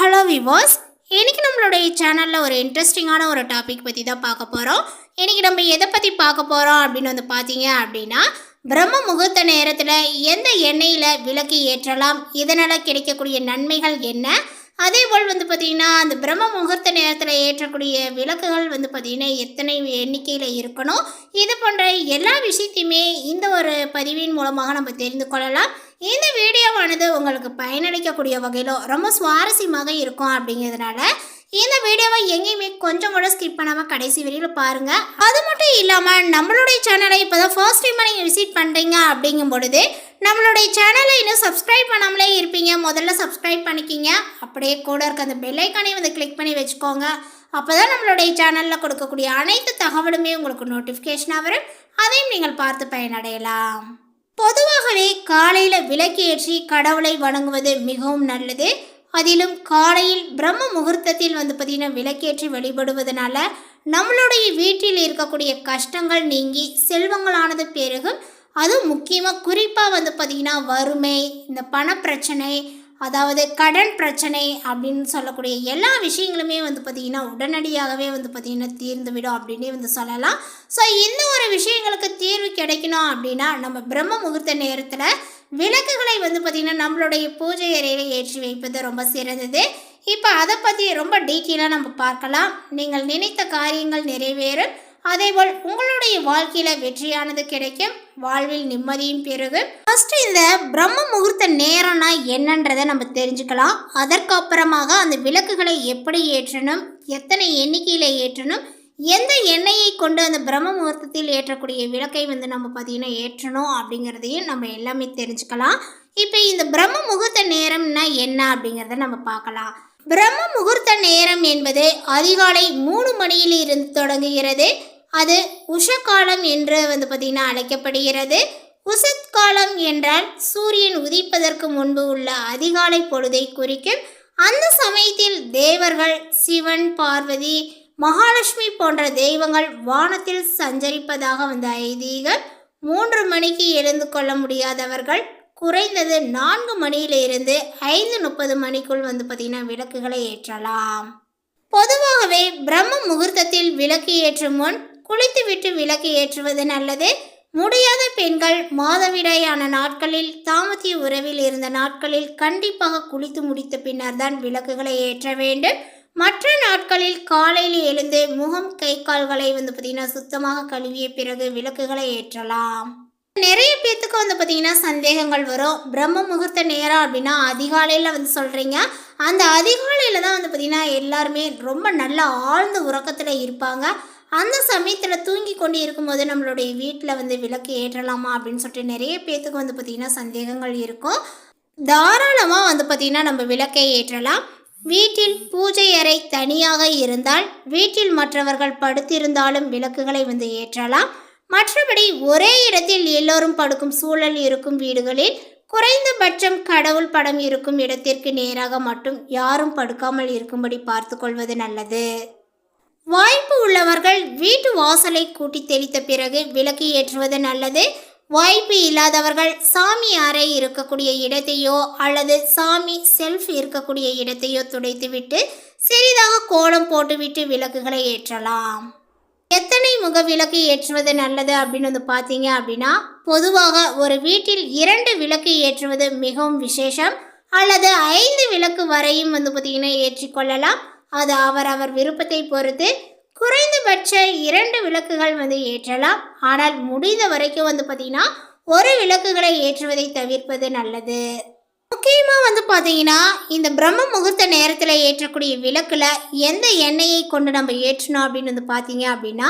Hello விவாஸ் இன்றைக்கி நம்மளுடைய சேனலில் ஒரு இன்ட்ரெஸ்டிங்கான ஒரு டாபிக் பற்றி தான் பார்க்க போகிறோம் இன்றைக்கி நம்ம எதை பற்றி பார்க்க போகிறோம் அப்படின்னு வந்து பார்த்தீங்க அப்படின்னா பிரம்ம முகூர்த்த நேரத்தில் எந்த எண்ணெயில் விளக்கு ஏற்றலாம் இதனால் கிடைக்கக்கூடிய நன்மைகள் என்ன அதே போல் வந்து பார்த்திங்கன்னா அந்த பிரம்ம முகூர்த்த நேரத்தில் ஏற்றக்கூடிய விளக்குகள் வந்து பார்த்திங்கன்னா எத்தனை எண்ணிக்கையில் இருக்கணும்? இது போன்ற எல்லா விஷயத்தையுமே இந்த ஒரு பதிவின் மூலமாக நம்ம தெரிந்து கொள்ளலாம். இந்த வீடியோவானது உங்களுக்கு பயனளிக்கக்கூடிய வகையில் ரொம்ப சுவாரஸ்யமாக இருக்கும் அப்படிங்கிறதுனால இந்த வீடியோவை எங்கேயுமே கொஞ்சம் கூட ஸ்கிப் பண்ணாமல் கடைசி வரையில் பாருங்கள் அது மட்டும் இல்லாமல் நம்மளுடைய சேனலை இப்போ தான் ஃபர்ஸ்ட் டைம் நீங்கள் விசிட் பண்ணுறீங்க அப்படிங்கும் பொழுது நம்மளுடைய சேனலை இன்னும் சப்ஸ்கிரைப் பண்ணாமலே இருப்பீங்க. முதல்ல சப்ஸ்கிரைப் பண்ணிக்கிங்க. அப்படியே கூட இருக்க அந்த பெல்லைக்கானே வந்து கிளிக் பண்ணி வச்சுக்கோங்க. அப்போ தான் நம்மளுடைய சேனலில் கொடுக்கக்கூடிய அனைத்து தகவலுமே உங்களுக்கு நோட்டிஃபிகேஷனாக வரும். அதையும் நீங்கள் பார்த்து பயனடையலாம். பொதுவாகவே காலையில் விளக்கேற்றி கடவுளை வணங்குவது மிகவும் நல்லது. அதிலும் காலையில் பிரம்ம முகூர்த்தத்தில் வந்து பார்த்திங்கன்னா விளக்கேற்றி வழிபடுவதனால நம்மளுடைய வீட்டில் இருக்கக்கூடிய கஷ்டங்கள் நீங்கி செல்வங்களானது பெருகும். அதுவும் முக்கியமாக குறிப்பாக வந்து பார்த்திங்கன்னா வறுமை இந்த பணப்பிரச்சனை அதாவது கடன் பிரச்சனை அப்படின்னு சொல்லக்கூடிய எல்லா விஷயங்களுமே வந்து பார்த்திங்கன்னா உடனடியாகவே வந்து பார்த்திங்கன்னா தீர்ந்துவிடும் அப்படின்னே வந்து சொல்லலாம். ஸோ இந்த ஒரு விஷயங்களுக்கு தீர்வு கிடைக்கணும் அப்படின்னா நம்ம பிரம்ம முகூர்த்த நேரத்தில் விளக்குகளை வந்து பார்த்திங்கன்னா நம்மளுடைய பூஜை அறையில் ஏற்றி வைப்பது ரொம்ப சிறந்தது. இப்போ அதை பற்றி ரொம்ப டீட்டெயிலாக நம்ம பார்க்கலாம். நீங்கள் நினைத்த காரியங்கள் நிறைவேறும். அதேபோல் உங்களுடைய வாழ்க்கையில் வெற்றியானது கிடைக்கும். வாழ்வில் நிம்மதியும் பெருகும். ஃபஸ்ட்டு இந்த பிரம்ம முகூர்த்த நேரம்னா என்னன்றதை நம்ம தெரிஞ்சுக்கலாம். அதற்கு அப்புறமாக அந்த விளக்குகளை எப்படி ஏற்றணும்? எத்தனை எண்ணிக்கையில் ஏற்றணும்? எந்த எண்ணெயை கொண்டு அந்த பிரம்ம முகூர்த்தத்தில் ஏற்றக்கூடிய விளக்கை வந்து நம்ம பார்த்தீங்கன்னா ஏற்றணும் அப்படிங்கிறதையும் நம்ம எல்லாமே தெரிஞ்சுக்கலாம். இப்போ இந்த பிரம்ம முகூர்த்த நேரம்னா என்ன அப்படிங்கிறத நம்ம பார்க்கலாம். பிரம்ம முகூர்த்த நேரம் என்பது அதிகாலை மூணு மணியில் இருந்து தொடங்குகிறது. அது உஷக்காலம் என்று வந்து பார்த்திங்கன்னா அழைக்கப்படுகிறது. உசத் காலம் என்றால் சூரியன் உதிப்பதற்கு முன்பு உள்ள அதிகாலை பொழுதை குறிக்கும். அந்த சமயத்தில் தேவர்கள் சிவன் பார்வதி மகாலட்சுமி போன்ற தெய்வங்கள் வானத்தில் சஞ்சரிப்பதாக வந்த ஐதீகம் மூன்று மணிக்கு எழுந்து கொள்ள முடியாதவர்கள் குறைந்தது நான்கு மணியிலிருந்து ஐந்து முப்பது மணிக்குள் வந்து பார்த்திங்கன்னா விளக்குகளை ஏற்றலாம். பொதுவாகவே பிரம்ம முகூர்த்தத்தில் விளக்கு ஏற்றும் முன் குளித்துவிட்டு விளக்கு ஏற்றுவது நல்லது. முடியாத பெண்கள் மாதவிடாயான நாட்களில் தாமதிய உறவில் இருந்த நாட்களில் கண்டிப்பாக குளித்து முடித்த பின்னர் தான் விளக்குகளை ஏற்ற வேண்டும். மற்ற நாட்களில் காலையில் எழுந்து முகம் கை கால்களை வந்து பார்த்திங்கன்னா சுத்தமாக கழுவிய பிறகு விளக்குகளை ஏற்றலாம். நிறைய பேர்த்துக்கு வந்து பார்த்தீங்கன்னா சந்தேகங்கள் வரும். பிரம்ம முகூர்த்த நேரம் அப்படின்னா அதிகாலையில் வந்து சொல்கிறீங்க அந்த அதிகாலையில் தான் வந்து பார்த்திங்கன்னா எல்லாருமே ரொம்ப நல்லா ஆழ்ந்த உறக்கத்தில் இருப்பாங்க. அந்த சமயத்தில் தூங்கி கொண்டு இருக்கும்போது நம்மளுடைய வீட்டில் வந்து விளக்கு ஏற்றலாமா அப்படின்னு சொல்லிட்டு நிறைய பேர்த்துக்கு வந்து பார்த்திங்கன்னா சந்தேகங்கள் இருக்கும். தாராளமாக வந்து பார்த்திங்கன்னா நம்ம விளக்கை ஏற்றலாம். வீட்டில் பூஜை அறை தனியாக இருந்தால் வீட்டில் மற்றவர்கள் படுத்திருந்தாலும் விளக்குகளை வந்து ஏற்றலாம். மற்றபடி ஒரே இடத்தில் எல்லோரும் படுக்கும் சூழல் இருக்கும் வீடுகளில் குறைந்தபட்சம் கடவுள் படம் இருக்கும் இடத்திற்கு நேராக மட்டும் யாரும் படுக்காமல் இருக்கும்படி பார்த்து கொள்வது நல்லது. வாய்ப்பு உள்ளவர்கள் வீட்டு வாசலை கூட்டி தெளித்த பிறகு விளக்கு ஏற்றுவது நல்லது. வாய்ப்பு இல்லாதவர்கள் சாமி அறை இருக்கக்கூடிய இடத்தையோ அல்லது சாமி செல்ஃப் இருக்கக்கூடிய இடத்தையோ துடைத்துவிட்டு சிறிதாக கோலம் போட்டுவிட்டு விளக்குகளை ஏற்றலாம். எத்தனை முக விளக்கு ஏற்றுவது நல்லது அப்படின்னு வந்து பார்த்தீங்க அப்படின்னா பொதுவாக ஒரு வீட்டில் இரண்டு விளக்கு ஏற்றுவது மிகவும் விசேஷம். அல்லது ஐந்து விளக்கு வரையும் வந்து பார்த்திங்கன்னா ஏற்றிக்கொள்ளலாம் அது அவரவர் விருப்பத்தை பொறுத்து குறைந்தபட்ச இரண்டு விளக்குகள் வந்து ஏற்றலாம். ஆனால் முடிந்த வரைக்கும் வந்து பார்த்திங்கன்னா ஒரு விளக்குகளை ஏற்றுவதை தவிர்ப்பது நல்லது. முக்கியமாக வந்து பார்த்தீங்கன்னா இந்த பிரம்ம முகூர்த்த நேரத்தில் ஏற்றக்கூடிய விளக்கில் எந்த எண்ணெயை கொண்டு நம்ம ஏற்றணும் அப்படின்னு வந்து பார்த்தீங்க அப்படின்னா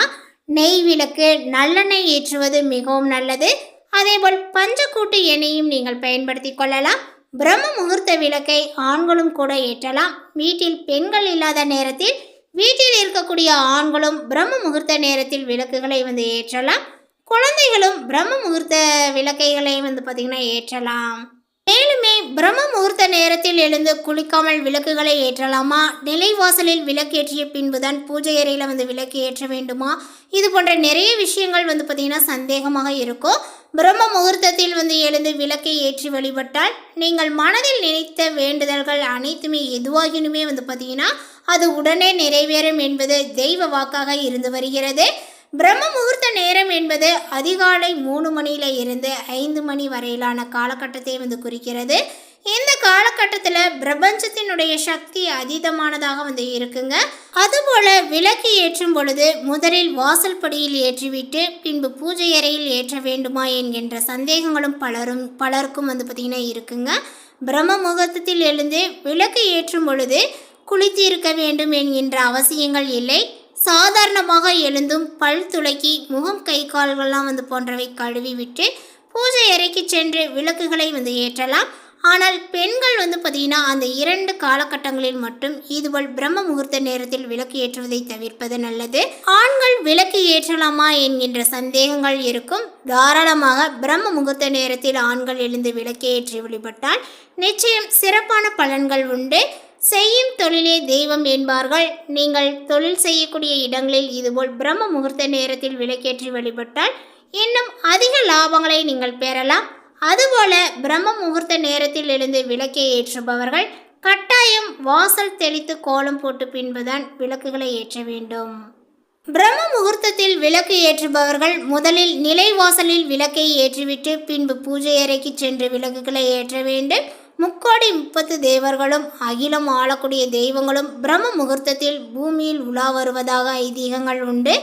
நெய் விளக்கு நல்லெண்ணெய் ஏற்றுவது மிகவும் நல்லது. அதேபோல் பஞ்சக்கூட்டு எண்ணெயும் நீங்கள் பயன்படுத்தி கொள்ளலாம். பிரம்ம முகூர்த்த விளக்கை ஆண்களும் கூட ஏற்றலாம். வீட்டில் பெண்கள் இல்லாத நேரத்தில் வீட்டில் இருக்கக்கூடிய ஆண்களும் பிரம்ம முகூர்த்த நேரத்தில் விளக்குகளை வந்து ஏற்றலாம். குழந்தைகளும் பிரம்ம முகூர்த்த விளக்கைகளை வந்து பார்த்திங்கன்னா ஏற்றலாம். மேலுமே பிரம்ம முகூர்த்த நேரத்தில் எழுந்து குளிக்காமல் விளக்குகளை ஏற்றலாமா? நிலைவாசலில் விளக்கேற்றிய பின்புதான் பூஜை அறையில் வந்து விளக்கு ஏற்ற வேண்டுமா? இது போன்ற நிறைய விஷயங்கள் வந்து பார்த்திங்கன்னா சந்தேகமாக இருக்கும். பிரம்ம முகூர்த்தத்தில் வந்து எழுந்து விளக்கை ஏற்றி வழிபட்டால் நீங்கள் மனதில் நினைத்த வேண்டுதல்கள் அனைத்துமே எதுவாகினுமே வந்து பார்த்திங்கன்னா அது உடனே நிறைவேறும் என்பது தெய்வ வாக்காக இருந்து வருகிறது. பிரம்ம முகூர்த்த நேரம் என்பது அதிகாலை மூணு மணியில இருந்து ஐந்து மணி வரையிலான காலகட்டத்தை வந்து குறிக்கிறது. இந்த காலகட்டத்தில் பிரபஞ்சத்தினுடைய சக்தி அதீதமானதாக வந்து இருக்குங்க. அதுபோல விளக்கு ஏற்றும் பொழுது முதலில் வாசல் படியில் ஏற்றிவிட்டு பின்பு பூஜை அறையில் ஏற்ற வேண்டுமா என்கின்ற சந்தேகங்களும் பலரும் பலருக்கும் வந்து பார்த்திங்கன்னா இருக்குங்க. பிரம்ம முகூர்த்தத்தில் எழுந்து விளக்கு ஏற்றும் பொழுது குளித்து இருக்க வேண்டும் என்கின்ற அவசியங்கள் இல்லை. சாதாரணமாக எழுந்தும் பல் துளக்கி முகம் கை கால்கள்லாம் வந்து போன்றவை கழுவி விட்டு பூஜை அறைக்கு சென்று விளக்குகளை வந்து ஏற்றலாம். ஆனால் பெண்கள் வந்து பார்த்தீங்கன்னா அந்த இரண்டு காலகட்டங்களில் மட்டும் இதுபோல் பிரம்ம முகூர்த்த நேரத்தில் விளக்கு ஏற்றுவதை தவிர்ப்பது நல்லது. ஆண்கள் விளக்கு ஏற்றலாமா என்கின்ற சந்தேகங்கள் இருக்கும். தாராளமாக பிரம்ம முகூர்த்த நேரத்தில் ஆண்கள் எழுந்து விளக்கு ஏற்றி வழிபட்டால் நிச்சயம் சிறப்பான பலன்கள் உண்டு. செய்யும் தொழிலே தெய்வம் என்பார்கள். நீங்கள் தொழில் செய்யக்கூடிய இடங்களில் இதுபோல் பிரம்ம முகூர்த்த நேரத்தில் விளக்கேற்றி வழிபட்டால் இன்னும் அதிக லாபங்களை நீங்கள் பெறலாம். அதுபோல பிரம்ம முகூர்த்த நேரத்தில் இருந்து விளக்கை ஏற்றுபவர்கள் கட்டாயம் வாசல் தெளித்து கோலம் போட்டு பின்புதான் விளக்குகளை ஏற்ற வேண்டும். பிரம்ம முகூர்த்தத்தில் விளக்கு ஏற்றுபவர்கள் முதலில் நிலைவாசலில் விளக்கை ஏற்றிவிட்டு பின்பு பூஜை அறைக்கு சென்று விளக்குகளை ஏற்ற வேண்டும். முக்கோடி முப்பத்து தேவர்களும் அகிலம் ஆளக்கூடிய தெய்வங்களும் பிரம்ம முகூர்த்தத்தில் பூமியில் உலா வருவதாக ஐதீகங்கள் உண்டு.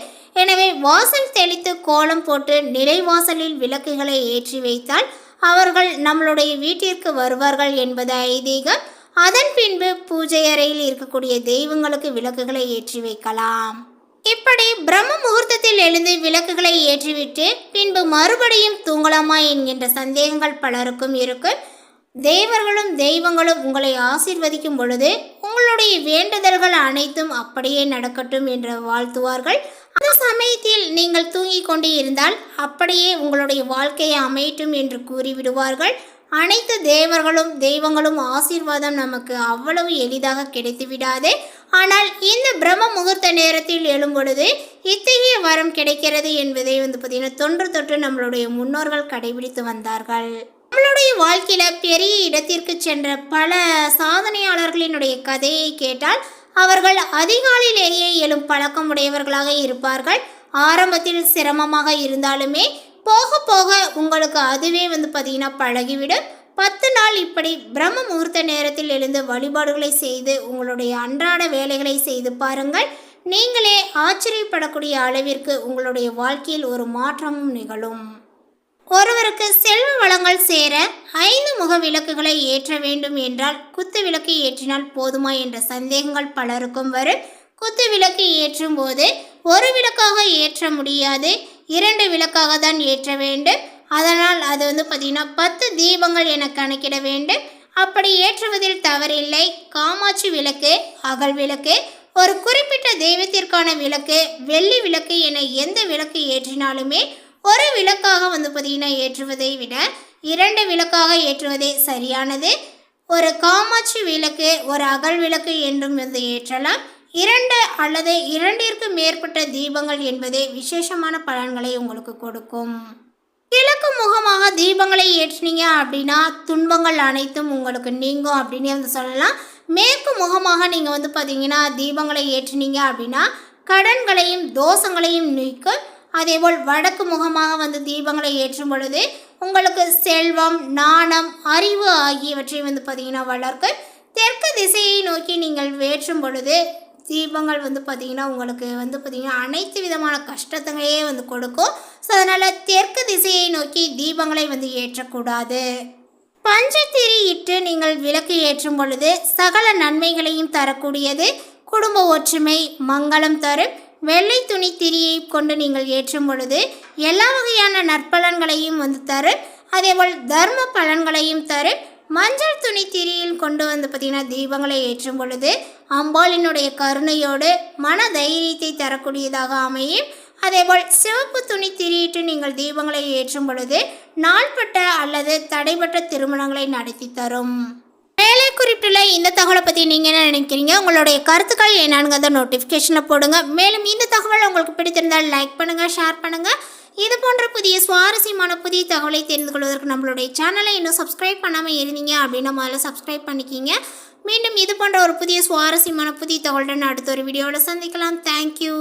எனவே வாசல் தெளித்து கோலம் போட்டு நிலைவாசலில் விளக்குகளை ஏற்றி வைத்தால் அவர்கள் நம்மளுடைய வீட்டிற்கு வருவார்கள் என்பது ஐதீகம். அதன் பின்பு பூஜை அறையில் இருக்கக்கூடிய தெய்வங்களுக்கு விளக்குகளை ஏற்றி வைக்கலாம். இப்படி பிரம்ம முகூர்த்தத்தில் எழுந்து விளக்குகளை ஏற்றிவிட்டு பின்பு மறுபடியும் தூங்கலாமா என்கின்ற சந்தேகங்கள் பலருக்கும் இருக்கும். தேவர்களும் தெய்வங்களும் உங்களை ஆசிர்வதிக்கும் பொழுது உங்களுடைய வேண்டுதல்கள் அனைத்தும் அப்படியே நடக்கட்டும் என்று வாழ்த்துவார்கள். அந்த சமயத்தில் நீங்கள் தூங்கிக் கொண்டு இருந்தால் அப்படியே உங்களுடைய வாழ்க்கையை அமையட்டும் என்று கூறிவிடுவார்கள். அனைத்து தேவர்களும் தெய்வங்களும் ஆசீர்வாதம் நமக்கு அவ்வளவு எளிதாக கிடைத்து விடாது ஆனால் இந்த பிரம்ம முகூர்த்த நேரத்தில் எழும்பொழுது இத்தகைய வரம் கிடைக்கிறது என்பதை வந்து பார்த்தீங்கன்னா தொன்று தொற்று நம்மளுடைய முன்னோர்கள் கடைபிடித்து வந்தார்கள். நம்மளுடைய வாழ்க்கையில பெரிய இடத்திற்கு சென்ற பல சாதனையாளர்களினுடைய கதையை கேட்டால் அவர்கள் அதிகாலையிலேயே எழும் பழக்கம் உடையவர்களாக இருப்பார்கள். ஆரம்பத்தில் சிரமமாக இருந்தாலுமே போக போக உங்களுக்கு அதுவே வந்து பார்த்தீங்கன்னா பழகிவிடும். பத்து நாள் இப்படி பிரம்ம முகூர்த்த நேரத்தில் எழுந்து வழிபாடுகளை செய்து உங்களுடைய அன்றாட வேலைகளை செய்து பாருங்கள். நீங்களே ஆச்சரியப்படக்கூடிய அளவிற்கு உங்களுடைய வாழ்க்கையில் ஒரு மாற்றமும் நிகழும். ஒருவருக்கு செல்வ வளங்கள் சேர ஐந்து முக விளக்குகளை ஏற்ற வேண்டும் என்றால் குத்து விளக்கு ஏற்றினால் போதுமா என்ற சந்தேகங்கள் பலருக்கும் வரும். குத்து விளக்கு ஏற்றும் போது ஒரு விளக்காக ஏற்ற முடியாது இரண்டு விளக்காக தான் ஏற்ற வேண்டும். அதனால் அது வந்து பார்த்திங்கன்னா பத்து தீபங்கள் என கணக்கிட வேண்டும். அப்படி ஏற்றுவதில் தவறில்லை. காமாட்சி விளக்கு அகல் விளக்கு ஒரு குறிப்பிட்ட தெய்வத்திற்கான விளக்கு வெள்ளி விளக்கு என எந்த விளக்கு ஏற்றினாலுமே ஒரு விளக்காக வந்து பார்த்திங்கன்னா ஏற்றுவதை விட இரண்டு விளக்காக ஏற்றுவதே சரியானது. ஒரு காமாட்சி விளக்கு ஒரு அகல் விளக்கு என்றும் வந்து ஏற்றலாம். இரண்டு அல்லது இரண்டிற்கு மேற்பட்ட தீபங்கள் என்பதே விசேஷமான பலன்களை உங்களுக்கு கொடுக்கும். கிழக்கு முகமாக தீபங்களை ஏற்றினீங்க அப்படின்னா துன்பங்கள் அனைத்தும் உங்களுக்கு நீங்கும் அப்படின்னு வந்து சொல்லலாம். மேற்கு முகமாக நீங்கள் வந்து பார்த்தீங்கன்னா தீபங்களை ஏற்றினீங்க அப்படின்னா கடன்களையும் தோஷங்களையும் நீக்கும் அதேபோல் வடக்கு முகமாக வந்து தீபங்களை ஏற்றும் பொழுது உங்களுக்கு செல்வம் நாணம் அறிவு ஆகியவற்றை வந்து பார்த்திங்கன்னா வளர்க்கும் தெற்கு திசையை நோக்கி நீங்கள் வேற்றும் பொழுது தீபங்கள் வந்து பார்த்திங்கன்னா உங்களுக்கு வந்து பார்த்திங்கன்னா அனைத்து விதமான கஷ்டத்தையே வந்து கொடுக்கும். ஸோ அதனால் தெற்கு திசையை நோக்கி தீபங்களை வந்து ஏற்றக்கூடாது. பஞ்சத்திரி இட்டு நீங்கள் விளக்கு ஏற்றும் பொழுது சகல நன்மைகளையும் தரக்கூடியது குடும்ப ஒற்றுமை மங்களம் தரும். வெள்ளை துணி திரியை கொண்டு நீங்கள் ஏற்றும் பொழுது எல்லா வகையான நற்பலன்களையும் வந்து தரும் அதேபோல் தர்ம பலன்களையும் தரும் மஞ்சள் துணி திரியில் கொண்டு வந்து பார்த்தீங்கன்னா தீபங்களை ஏற்றும் பொழுது அம்பாளினுடைய கருணையோடு மன தைரியத்தை தரக்கூடியதாக அமையும். அதேபோல் சிவப்பு துணி திரியிட்டு நீங்கள் தீபங்களை ஏற்றும் பொழுது நாள்பட்ட அல்லது தடைபட்ட திருமணங்களை நடத்தி தரும். மேலே குறிப்பிட்டுள்ள இந்த தகவலை பற்றி நீங்கள் என்ன நினைக்கிறீங்க? உங்களுடைய கருத்துக்கள் என்னங்கிறத நோட்டிஃபிகேஷனில் போடுங்க. மேலும் இந்த தகவல் உங்களுக்கு பிடித்திருந்தால் லைக் பண்ணுங்கள் ஷேர் பண்ணுங்கள் இது போன்ற புதிய சுவாரஸ்யமான புதிய தகவலை தெரிந்து கொள்வதற்கு நம்மளுடைய சேனலை இன்னும் சப்ஸ்கிரைப் பண்ணாமல் இருந்தீங்க அப்படின்னா முதல்ல சப்ஸ்கிரைப் பண்ணிக்கிங்க. மீண்டும் இது போன்ற ஒரு புதிய சுவாரஸ்யமான புதிய தகவலுடன் அடுத்த ஒரு வீடியோவில் சந்திக்கலாம். தேங்க்யூ